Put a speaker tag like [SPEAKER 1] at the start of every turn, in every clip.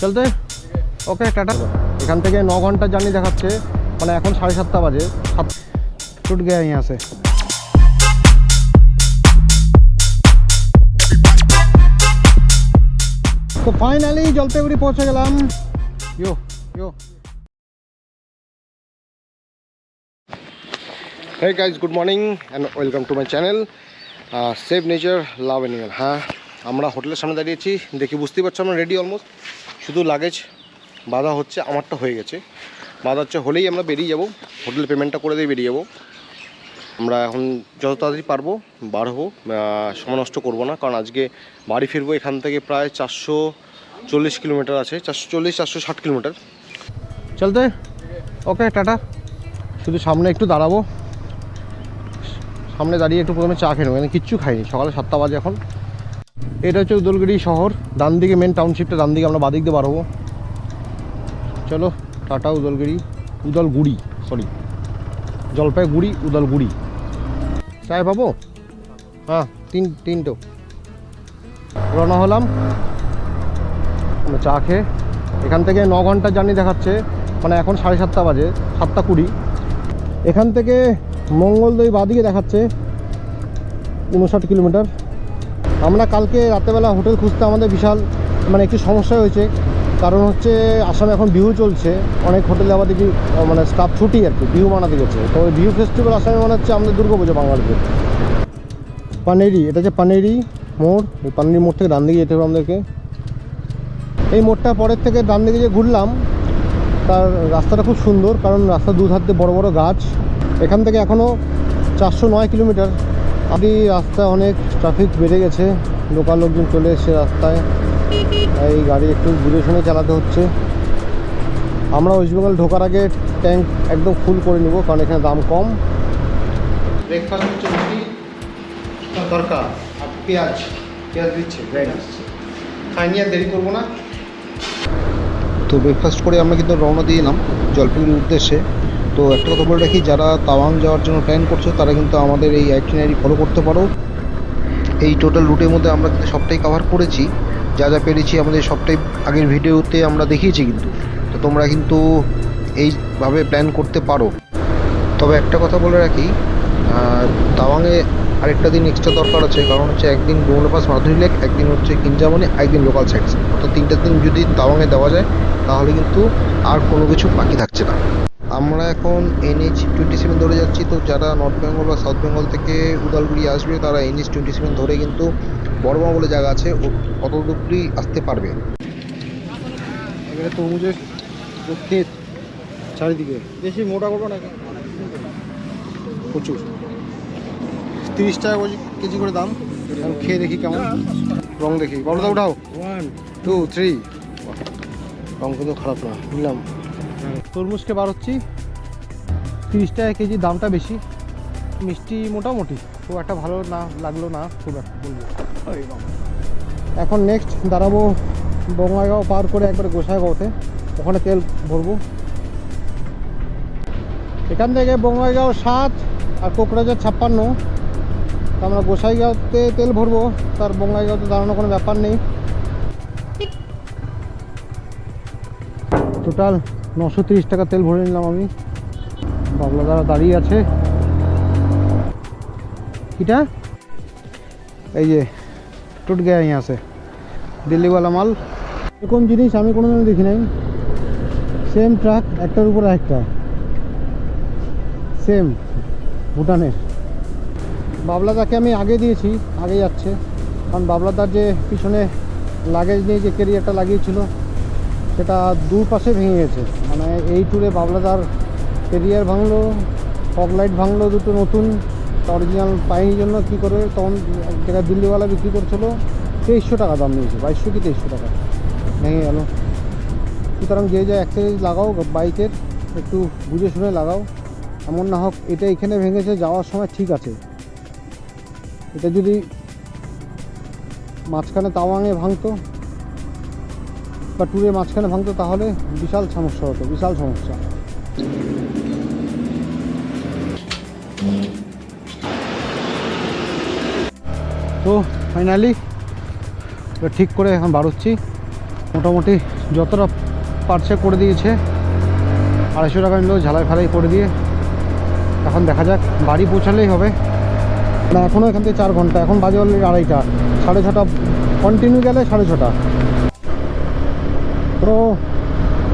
[SPEAKER 1] চলতে ওকে টাটা এখান থেকে ন ঘন্টা জার্নি দেখাচ্ছে মানে এখন সাড়ে সাতটা বাজে সাত টুট গেয়া यहाँ से তো ফাইনালি জলপাইগুড়ি পৌঁছে গেলাম ইয়ো ইয়ো Hey guys, good morning and welcome to my channel. Uh, Save Nature, Love Animal. হ্যাঁ আমরা হোটেলের সামনে দাঁড়িয়েছি, দেখি বুঝতেই পারছ আমরা রেডি অলমোস্ট শুধু লাগেজ বাধা হচ্ছে, আমারটা হয়ে গেছে। বাধা হচ্ছে, হলেই আমরা বেরিয়ে যাব। হোটেল পেমেন্টটা করে দিয়ে বেরিয়ে যাব। আমরা এখন যত তাড়াতাড়ি পারব, বার হব সময় নষ্ট করব না। কারণ আজকে বাড়ি ফিরবো এখান থেকে প্রায় চারশো চল্লিশ কিলোমিটার আছে, চারশো চল্লিশ, চারশো ষাট কিলোমিটার। চলতে ওকে, টাটা। শুধু সামনে একটু দাঁড়াবো। সামনে দাঁড়িয়ে একটু প্রথমে চা খেয়ে নেব কিচ্ছু খাইনি। সকালে সাতটা বাজে এখন। এটা হচ্ছে উদলগুড়ি শহর। ডান দিকে মেন টাউনশিপটা ডান দিকে আমরা বাদিক দিয়ে বার হব। চলো, টাটা উদলগুড়ি উদলগুড়ি সরি জলপাইগুড়ি, উদলগুড়ি। চায় পাবো? হ্যাঁ তিন, তিনটো। রওনা হলাম। চা খেয়ে, এখান থেকে ন ঘণ্টা জার্নি দেখাচ্ছে। মানে এখন সাড়ে সাতটা বাজে, সাতটা কুড়ি। এখান থেকে মঙ্গলদৈ বাদিকে দেখাচ্ছে, উনষাট কিলোমিটার। আমরা কালকে রাতেবেলা হোটেল খুঁজতে আমাদের বিশাল মানে একটু সমস্যা হয়েছে। কারণ হচ্ছে আসামে এখন বিহু চলছে অনেক হোটেলে দেখি আহ, মানে স্টাফ ছুটি আর কি বিহু মানাতে গেছে। তো বিহু ফেস্টিভ্যাল আসামে মনে হচ্ছে আমাদের দুর্গা পুজো বাঙালিদের। পানেরি এটা হচ্ছে পানেরি মোড় এই পানেরি মোড় থেকে ডান দিকে যেতে হবে আমাদেরকে। এই মোড়টা পরের থেকে ডান দিকে যে ঘুরলাম তার রাস্তাটা খুব সুন্দর কারণ রাস্তার দু ধার বড় বড় গাছ। এখান থেকে এখনও চারশো নয় কিলোমিটার আদি রাস্তায় অনেক ট্রাফিক বেড়ে গেছে। লোকাল লোকজন চলে এসছে রাস্তায়। এই গাড়ি একটু দূরে শুনে চালাতে হচ্ছে। আমরা ওয়েস্ট বেঙ্গল ঢোকার আগে ট্যাঙ্ক একদম ফুল করে নেব কারণ এখানে দাম কম। ব্রেকফাস্ট হচ্ছে রুটি তরকা আর পেঁয়াজ। পেঁয়াজ দিচ্ছে খাইনি আর দেরি করব না।
[SPEAKER 2] তো ব্রেকফাস্ট করে আমরা কিন্তু রওনা দিয়ে এলাম জলপাইগুড়ির উদ্দেশ্যে। তো একটা কথা বলে রাখি, যারা তাওয়াং যাওয়ার জন্য প্ল্যান করছ, তারা কিন্তু আমাদের এই আইটিনারি ফলো করতে পারো। এই টোটাল রুটের মধ্যে আমরা কিন্তু সবটাই কভার করেছি। যা যা পেরেছি আমাদের সবটাই আগের ভিডিওতে আমরা দেখিয়েছি কিন্তু। তো তোমরা কিন্তু এইভাবে প্ল্যান করতে পারো। তবে একটা কথা বলে রাখি তাওয়াংয়ে আরেকটা দিন এক্সট্রা দরকার আছে, কারণ হচ্ছে একদিন ডোমলাপাস মাধুরী লেক একদিন হচ্ছে কিঞ্জামনি একদিন লোকাল সাইটস অর্থাৎ তিনটা দিন যদি তাওয়াংয়ে দেওয়া যায়, তাহলে কিন্তু আর কোনো কিছু বাকি থাকছে না। আমরা এখন এনএইচ টোয়েন্টি সেভেন ধরে যাচ্ছি। তো যারা নর্থ বেঙ্গল বা সাউথ বেঙ্গল থেকে উদালগুড়ি আসবে তারা এনএইচ টোয়েন্টি সেভেন ধরে কিন্তু বড়মা বলে জায়গা আছে। ও- অত দূরই আসতে পারবে।
[SPEAKER 1] এবারে তরমুজের ক্ষেত চারিদিকে। বেশি মোটা করব না প্রচুর। তিরিশ টাকা কেজি- কেজি করে দাম। খেয়ে দেখি কেমন। রং দেখি। বড়দা উঠাও। ওয়ান টু থ্রি রং কিন্তু খারাপ না। নিলাম। তরমুজকে বার হচ্ছি। তিরিশ টাকা কেজি দামটা বেশি। মিষ্টি মোটামুটি। খুব একটা ভালো না, লাগল না, খুব একটা বলব। এখন নেক্সট দাঁড়াবো বঙ্গাইগাঁও পার করে একবার গোসাইগাঁওতে। ওখানে তেল ভরবো। এখান থেকে বঙ্গাইগাঁও সাত আর কোকরাঝার ছাপ্পান্ন। তো আমরা গোসাইগাঁওতে তেল ভরবো। তার বঙ্গাইগাঁওতে দাঁড়ানো কোনো ব্যাপার নেই। টোটাল নশো তিরিশ টাকা তেল ভরে নিলাম আমি। বাবলা দ্বারা দাঁড়িয়ে আছে। কিটা? এই যে টুট গেয়া ইয়ে আছে দিল্লিওয়ালা মাল। এরকম জিনিস আমি কোনো দিনও দেখি নাই। সেম ট্রাক, একটার উপর একটা সেম, ভুটানের। বাবলাদাকে আমি আগে দিয়েছি, আগে যাচ্ছে। কারণ বাবলাদার যে পিছনে লাগেজ নিয়ে যে ক্যারিয়ারটা লাগিয়েছিল সেটা দু পাশে ভেঙে গেছে। মানে এই ট্যুরে বাবলাদার ক্যারিয়ার ভাঙলো, ফগ লাইট ভাঙলো, দুটো নতুন অরিজিনাল পাইনি জন্য কী করে তখন জায়গায় দিল্লিওয়ালা বিক্রি করছিল, তেইশশো টাকা দাম নিয়েছে, বাইশশো কি তেইশশো টাকা, ভেঙে গেল। সুতরাং যে যা অ্যাক্সেসরিজ লাগাও, বাইকের, একটু বুঝে শুনে লাগাও। এমন না হোক, এটা এখানে ভেঙেছে, যাওয়ার সময় ঠিক আছে। এটা যদি মাঝখানে তাওয়াঙে ভাঙতো বা ট্যুরের মাঝখানে ভাঙতো, তাহলে বিশাল সমস্যা হতো, বিশাল সমস্যা। তো ফাইনালি ঠিক করে এখন বাড়ুচ্ছি মোটামুটি যতটা পারছে করে দিয়েছে। আড়াইশো টাকা নিলেও ঝালাই ফালাই করে দিয়ে। এখন দেখা যাক, বাড়ি পৌঁছালেই হবে। না এখনও এখান থেকে চার ঘণ্টা, এখন বাজে অলরেডি আড়াইটা। সাড়ে ছটা কন্টিনিউ গেলে সাড়ে ছটা। তো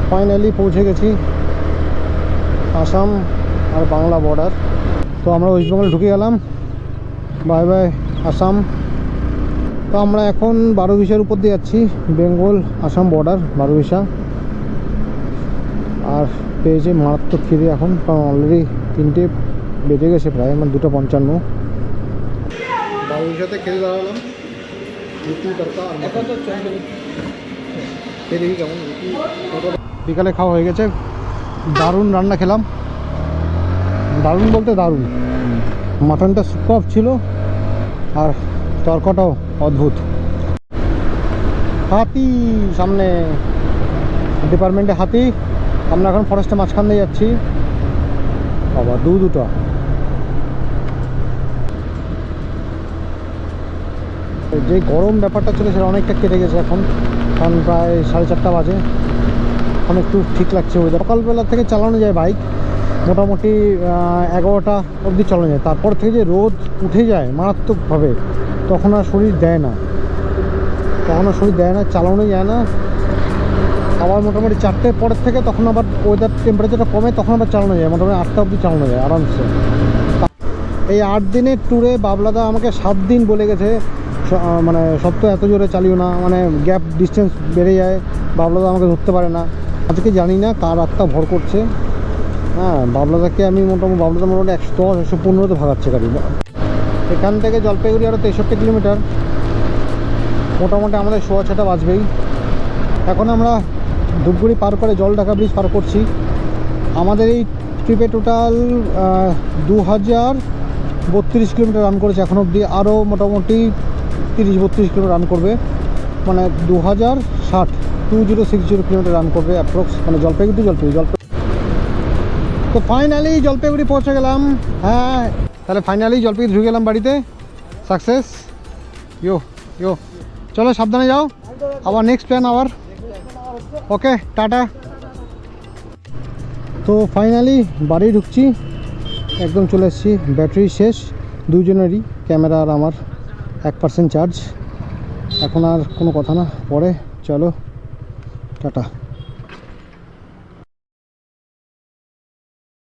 [SPEAKER 1] ফাইনালি পৌঁছে গেছি আসাম আর বাংলা বর্ডার তো আমরা ওয়েস্ট বেঙ্গল ঢুকে গেলাম। Bye bye Assam. তো আমরা এখন বারো বিশার উপর দিয়ে যাচ্ছি। বেঙ্গল আসাম বর্ডার বারো বিশা আর পেয়েছে মারাত্মক খিদে এখন কারণ অলরেডি তিনটে বেজে গেছে প্রায় মানে দুটো পঞ্চান্ন। বারো বিশাতে খেতে দাঁড়ালাম এখন তো বিকালে খাওয়া হয়ে গেছে। দারুণ রান্না খেলাম। দারুণ বলতে দারুণ। মাটনটা সুপার ছিল আর তর্কটাও অদ্ভুত। হাতি সামনে ডিপার্টমেন্টে হাতি। আমরা এখন ফরেস্টের মাঝখান দিয়ে যাচ্ছি। বাবা, দু দুটো। যে গরম ব্যাপারটা ছিল সেটা অনেকটা কেটে গেছে এখন। কারণ প্রায় সাড়ে চারটা বাজে। এখন একটু ঠিক লাগছে ওয়েদার সকালবেলা থেকে চালানো যায় বাইক মোটামুটি এগারোটা অবধি চালানো যায়। তারপর থেকে যে রোদ উঠে যায় মারাত্মকভাবে, তখন আর শরীর দেয় না। তখন আর শরীর দেয় না, চালানো যায় না। আবার মোটামুটি চারটের পরের থেকে তখন আবার ওয়েদার টেম্পারেচারটা কমে, তখন আবার চালানো যায়। মোটামুটি আটটা অবধি চালানো যায়, আরামসে। এই আট দিনের ট্যুরে বাবলাদা আমাকে সাত দিন বলে গেছে মানে সপ্তাহ এত জোরে চালিও না মানে গ্যাপ ডিস্টেন্স বেড়ে যায়, বাবলাদা আমাকে ধরতে পারে না। আজকে জানি না কার আত্মা ভর করছে। হ্যাঁ বাবলাদাকে আমি মোটামুটি বাবলাদা মোটামুটি একশো দশ, একশো পনেরোতে ভাগাচ্ছে গাড়ি। এখান থেকে জলপাইগুড়ি আরও তেষট্টি কিলোমিটার। মোটামুটি আমাদের সোয়া ছটা বাজবেই। এখন আমরা ধূপগুড়ি পার করে জলঢাকা ব্রিজ পার করছি। আমাদের এই ট্রিপে টোটাল দু হাজার বত্রিশ কিলোমিটার রান করেছে এখন অবধি। আরও মোটামুটি তিরিশ বত্রিশ কিলোমিটার রান করবে। মানে দু হাজার ষাট two zero six zero kilometre run করবে অ্যাপ্রক্স মানে জলপাইগুড়ি টু জলপাইগুড়ি, জলপাই তো ফাইনালি জলপাইগুড়ি পৌঁছে গেলাম। হ্যাঁ তাহলে ফাইনালি জলপাইগুড়ি ঢুকে গেলাম বাড়িতে। সাকসেস ইয়ো ইয়ো চলো, সাবধানে যাও। আবার নেক্সট প্ল্যান আবার। ওকে টাটা। তো ফাইনালি বাড়ি ঢুকছি। একদম চলে এসেছি। ব্যাটারি শেষ। দুজনেরই, ক্যামেরা আর আমার। এক পার্সেন্ট চার্জ এখন আর কোনো কথা না। পরে চলো টাটা।